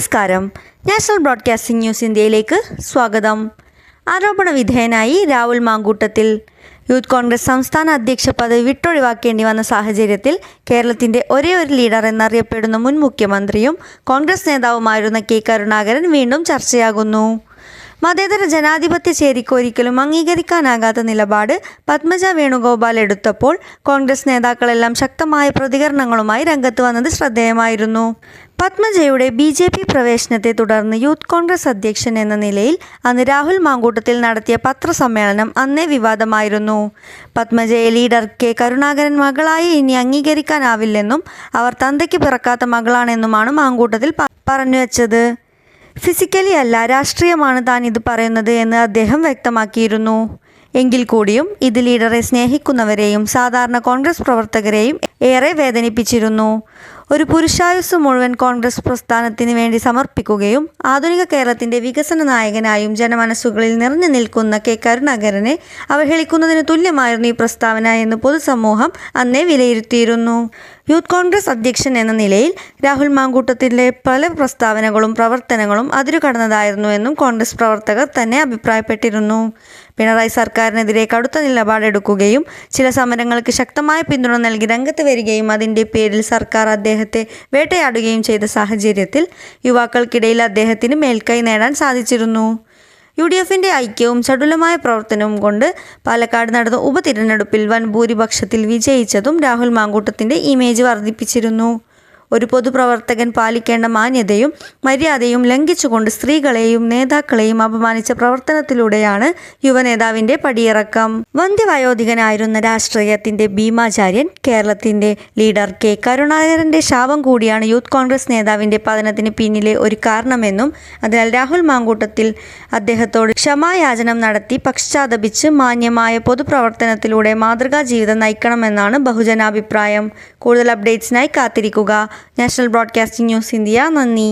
നമസ്കാരം. National broadcasting news ഇന്ത്യയിലേക്ക് സ്വാഗതം. ആരോപണ വിധേയനായി രാഹുൽ മാങ്കൂട്ടത്തിൽ. യൂത്ത് കോൺഗ്രസ് സംസ്ഥാന അധ്യക്ഷ പദവി വിട്ടൊഴിവാക്കേണ്ടി വന്ന സാഹചര്യത്തിൽ കേരളത്തിന്റെ ഒരേ ഒരു ലീഡർ എന്നറിയപ്പെടുന്ന മുൻ മുഖ്യമന്ത്രിയും കോൺഗ്രസ് നേതാവുമായിരുന്ന കെ കരുണാകരൻ വീണ്ടും ചർച്ചയാകുന്നു. മതേതര ജനാധിപത്യ ചേരിക്ക് ഒരിക്കലും അംഗീകരിക്കാനാകാത്ത നിലപാട് പത്മജ വേണുഗോപാൽ എടുത്തപ്പോൾ കോൺഗ്രസ് നേതാക്കളെല്ലാം ശക്തമായ പ്രതികരണങ്ങളുമായി രംഗത്ത് വന്നത് ശ്രദ്ധേയമായിരുന്നു. പത്മജയുടെ ബി ജെ പി പ്രവേശനത്തെ തുടർന്ന് യൂത്ത് കോൺഗ്രസ് അധ്യക്ഷൻ എന്ന നിലയിൽ അന്ന് രാഹുൽ മാങ്കൂട്ടത്തിൽ നടത്തിയ പത്രസമ്മേളനം അന്നേ വിവാദമായിരുന്നു. പത്മജയെ ലീഡർ കെ കരുണാകരൻ മകളായി ഇനി അംഗീകരിക്കാനാവില്ലെന്നും അവർ തന്തയ്ക്ക് പിറക്കാത്ത മകളാണെന്നുമാണ് മാങ്കൂട്ടത്തിൽ പറഞ്ഞു പറഞ്ഞുവച്ചത് ഫിസിക്കലി അല്ല രാഷ്ട്രീയമാണ് താൻ ഇത് പറയുന്നത് എന്ന് അദ്ദേഹം വ്യക്തമാക്കിയിരുന്നു. എങ്കിൽ കൂടിയും ഇത് ലീഡറെ സ്നേഹിക്കുന്നവരെയും സാധാരണ കോൺഗ്രസ് പ്രവർത്തകരെയും ഏറെ വേദനിപ്പിച്ചിരുന്നു. ഒരു പുരുഷായുസ് മുഴുവൻ കോൺഗ്രസ് പ്രസ്ഥാനത്തിന് വേണ്ടി സമർപ്പിക്കുകയും ആധുനിക കേരളത്തിന്റെ വികസന നായകനായും ജനമനസ്സുകളിൽ നിറഞ്ഞു നിൽക്കുന്ന കെ കരുണാകരനെ അവഹേളിക്കുന്നതിന് തുല്യമായിരുന്നു ഈ പ്രസ്താവന എന്ന് പൊതുസമൂഹം അന്നേ വിലയിരുത്തിയിരുന്നു. യൂത്ത് കോൺഗ്രസ് അധ്യക്ഷൻ എന്ന നിലയിൽ രാഹുൽ മാങ്കൂട്ടത്തിന്റെ പല പ്രസ്താവനകളും പ്രവർത്തനങ്ങളും അതിരുകടന്നതായിരുന്നു എന്നും കോൺഗ്രസ് പ്രവർത്തകർ തന്നെ അഭിപ്രായപ്പെട്ടിരുന്നു. പിണറായി സർക്കാരിനെതിരെ കടുത്ത നിലപാടെടുക്കുകയും ചില സമരങ്ങൾക്ക് ശക്തമായ പിന്തുണ നൽകി രംഗത്ത് വരികയും അതിന്റെ പേരിൽ സർക്കാർ അദ്ദേഹത്തെ വേട്ടയാടുകയും ചെയ്ത സാഹചര്യത്തിൽ യുവാക്കൾക്കിടയിൽ അദ്ദേഹത്തിന് മേൽക്കൈ നേടാൻ സാധിച്ചിരുന്നു. യു ഡി എഫിന്റെ ഐക്യവും ചടുലമായ പ്രവർത്തനവും കൊണ്ട് പാലക്കാട് നടന്ന ഉപതിരഞ്ഞെടുപ്പിൽ വൻ ഭൂരിപക്ഷത്തിൽ വിജയിച്ചതും രാഹുൽ മാങ്കൂട്ടത്തിന്റെ ഇമേജ് വർദ്ധിപ്പിച്ചിരുന്നു. ഒരു പൊതുപ്രവർത്തകൻ പാലിക്കേണ്ട മാന്യതയും മര്യാദയും ലംഘിച്ചുകൊണ്ട് സ്ത്രീകളെയും നേതാക്കളെയും അപമാനിച്ച പ്രവർത്തനത്തിലൂടെയാണ് യുവനേതാവിന്റെ പടിയിറക്കം. വന്ധ്യവയോധികനായിരുന്ന രാഷ്ട്രീയത്തിന്റെ ഭീമാചാര്യൻ കേരളത്തിന്റെ ലീഡർ കെ. കരുണാകരന്റെ ശാപം കൂടിയാണ് യൂത്ത് കോൺഗ്രസ് നേതാവിന്റെ പതനത്തിന് പിന്നിലെ ഒരു കാരണമെന്നും അതിനാൽ രാഹുൽ മാങ്കൂട്ടത്തിൽ അദ്ദേഹത്തോട് ക്ഷമായാചനം നടത്തി പക്ഷാതപിച്ച് മാന്യമായ പൊതുപ്രവർത്തനത്തിലൂടെ മാതൃകാ ജീവിതം നയിക്കണമെന്നാണ് ബഹുജനാഭിപ്രായം. കൂടുതൽ അപ്ഡേറ്റ്സിനായി കാത്തിരിക്കുക. നാഷണൽ ബ്രോഡ്കാസ്റ്റിംഗ് ന്യൂസ് ഇന്ത്യ നന്ദി